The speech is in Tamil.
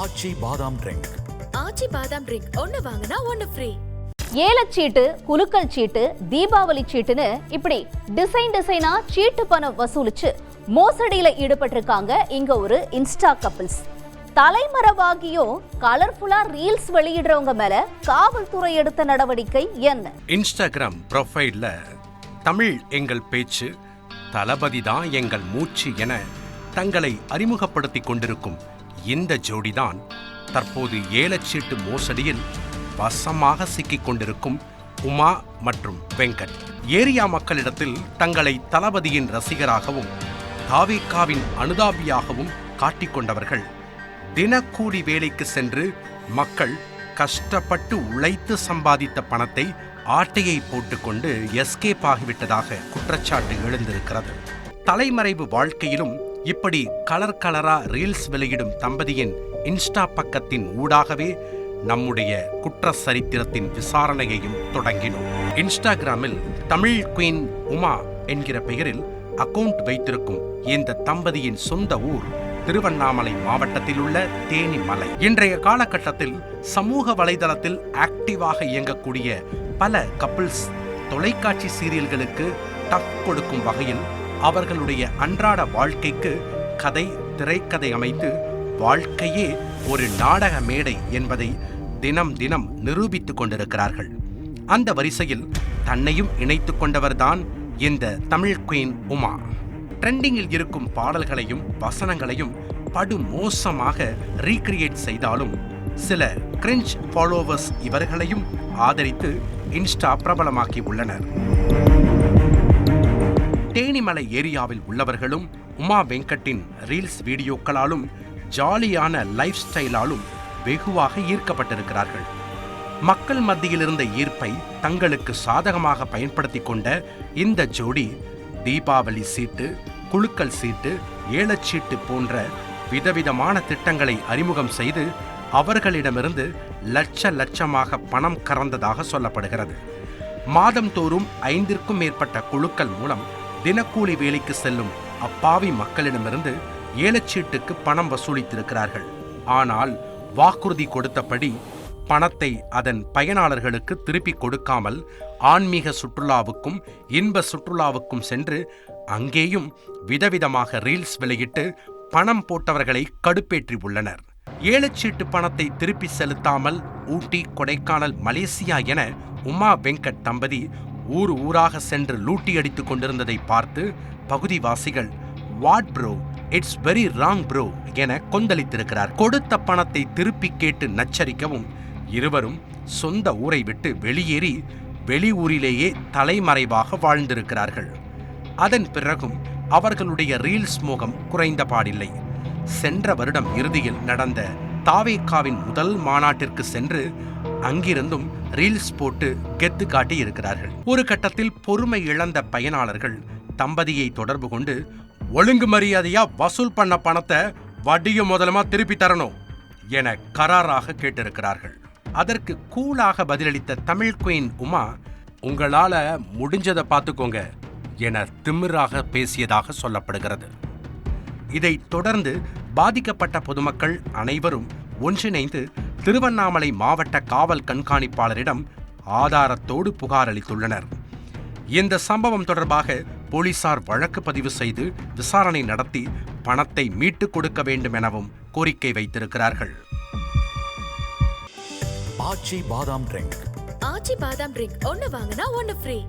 ஆச்சி பாதாம் ட்ரிங்க் ஆச்சி பாதாம் ட்ரிங்க் ஒன்னு வாங்கினா ஒன்னு ஃப்ரீ ஏலச்சீட்டு குலுக்கல் சீட்டு தீபாவளி சீட்டுன்னு இப்படி டிசைன் டிசைனா சீட்டு பணம் வசூலிச்சு மோசடியில ஈடுபட்டிருக்காங்க இங்க ஒரு இன்ஸ்டா கப்பிள்ஸ். தலைமறைவாகியும் கலர்ஃபுல்லா ரீல்ஸ் வெளியிடுறவங்க மேல காவல்துறை எடுத்த நடவடிக்கை என்ன? இன்ஸ்டாகிராம் ப்ரொஃபைல்ல தமிழ் எங்கள் பேச்சு தளபதி தான் எங்கள் மூச்சு என தங்களை அறிமுகப்படுத்திக் கொண்டிருக்கும் இந்த ஜோடிதான் தற்போது ஏலச்சீட்டு மோசடியில் வசமாக சிக்கிக் கொண்டிருக்கும் உமா மற்றும் வெங்கட். ஏரியா மக்களிடத்தில் தங்களை தளபதியின் ரசிகராகவும் தாவிகாவின் அனுதாபியாகவும் காட்டிக்கொண்டவர்கள் தினக்கூலி வேலைக்கு சென்று மக்கள் கஷ்டப்பட்டு உழைத்து சம்பாதித்த பணத்தை ஆட்டையை போட்டுக்கொண்டு எஸ்கேப் ஆகிவிட்டதாக குற்றச்சாட்டு எழுந்திருக்கிறது. தலைமறைவு வாழ்க்கையிலும் இப்படி கலர் கலரா ரீல்ஸ் வெளியிடும் தம்பதியின் இன்ஸ்டா பக்கத்தின் ஊடாகவே நம்முடைய குற்ற சரித்திரத்தின் விசாரணையையும் தொடங்கினோம். இன்ஸ்டாகிராமில் தமிழ் குயின் உமா என்கிற பெயரில் அக்கவுண்ட் வைத்திருக்கும் இந்த தம்பதியின் சொந்த ஊர் திருவண்ணாமலை மாவட்டத்தில் உள்ள தேனி மலை இன்றைய காலகட்டத்தில் சமூக வலைதளத்தில் ஆக்டிவாக இயங்கக்கூடிய பல கப்பிள்ஸ் தொலைக்காட்சி சீரியல்களுக்கு டஃப் கொடுக்கும் வகையில் அவர்களுடைய அன்றாட வாழ்க்கைக்கு கதை திரைக்கதை அமைத்து வாழ்க்கையே ஒரு நாடக மேடை என்பதை தினம் தினம் நிரூபித்துக் கொண்டிருக்கிறார்கள். அந்த வரிசையில் தன்னையும் இணைத்துக் கொண்டவர்தான் இந்த தமிழ் குயின் உமா. ட்ரெண்டிங்கில் இருக்கும் பாடல்களையும் வசனங்களையும் படு மோசமாக ரீக்ரியேட் செய்தாலும் சில கிரிஞ்ச் ஃபாலோவர்ஸ் இவர்களையும் ஆதரித்து இன்ஸ்டா பிரபலமாக்கி உள்ளனர். தேனிமலை ஏரியாவில் உள்ளவர்களும் உமா வெங்கட்டின் ரீல்ஸ் வீடியோக்களாலும் ஜாலியான லைஃப் ஸ்டைலாலும் வெகுவாக ஈர்க்கப்பட்டிருக்கிறார்கள். மக்கள் மத்தியில் இருந்த ஈர்ப்பை தங்களுக்கு சாதகமாக பயன்படுத்திக் கொண்ட இந்த ஜோடி தீபாவளி சீட்டு குழுக்கள் சீட்டு ஏலச்சீட்டு போன்ற விதவிதமான திட்டங்களை அறிமுகம் செய்து அவர்களிடமிருந்து லட்ச லட்சமாக பணம் கறந்ததாக சொல்லப்படுகிறது. மாதந்தோறும் ஐந்திற்கும் மேற்பட்ட குழுக்கள் மூலம் தினக்கூலி வேலைக்கு செல்லும் அப்பாவி மக்களிடமிருந்து ஏலச்சீட்டுக்கு பணம் வசூலித்திருக்கிறார்கள். ஆனால் வாக்குறுதி கொடுத்தபடி பணத்தை அதன் பயனாளர்களுக்கு திருப்பிக் கொடுக்காமல் ஆன்மீக சுற்றுலாவுக்கும் இன்ப சுற்றுலாவுக்கும் சென்று அங்கேயும் விதவிதமாக ரீல்ஸ் வெளியிட்டு பணம் போட்டவர்களை கடுப்பேற்றி உள்ளனர். ஏலச்சீட்டு பணத்தை திருப்பி செலுத்தாமல் ஊட்டி கொடைக்கானல் மலேசியா என உமா வெங்கட் தம்பதி ஊர் ஊராக சென்று லூட்டி அடித்துக் கொண்டிருந்ததை பார்த்து பகுதிவாசிகள் what bro it's very wrong bro என கொந்தளித்திருக்கிறார். கொடுத்த பணத்தை திருப்பி கேட்டு நச்சரிக்கவும் இருவரும் சொந்த ஊரை விட்டு வெளியேறி வெளியூரிலேயே தலைமறைவாக வாழ்ந்திருக்கிறார்கள். அதன் பிறகும் அவர்களுடைய ரீல்ஸ் மோகம் குறைந்த பாடில்லை. சென்ற வருடம் இறுதியில் நடந்த தாவேக்காவின் முதல் மாநாட்டிற்கு சென்று அங்கிருந்தும் ரீல்ஸ் போட்டு கெத்து காட்டி இருக்கிறார்கள். ஒரு கட்டத்தில் பொறுமை இழந்த பயனாளர்கள் தம்பதியை தொடர்பு கொண்டு ஒழுங்கு மரியாதையா வசூல் பண்ண பணத்தை வட்டியும் முதலமா திருப்பி தரணும் என கராராக கேட்டிருக்கிறார்கள். அதற்கு கூலாக பதிலளித்த தமிழ் குயின் உமா உங்களால முடிஞ்சதை பார்த்துக்கோங்க என திமிராக பேசியதாக சொல்லப்படுகிறது. இதைத் தொடர்ந்து பாதிக்கப்பட்ட பொதுமக்கள் அனைவரும் ஒன்றிணைந்து திருவண்ணாமலை மாவட்ட காவல் கண்காணிப்பாளரிடம் ஆதாரத்தோடு புகார் அளித்துள்ளனர். இந்த சம்பவம் தொடர்பாக போலீசார் வழக்கு பதிவு செய்து விசாரணை நடத்தி பணத்தை மீட்டுக் கொடுக்க வேண்டும் எனவும் கோரிக்கை வைத்திருக்கிறார்கள். ஆச்சி பாதாம் ட்ரிங்க். ஆச்சி பாதாம் ட்ரிங்க். ஒன்னு வாங்கினா ஒன்னு ஃப்ரீ.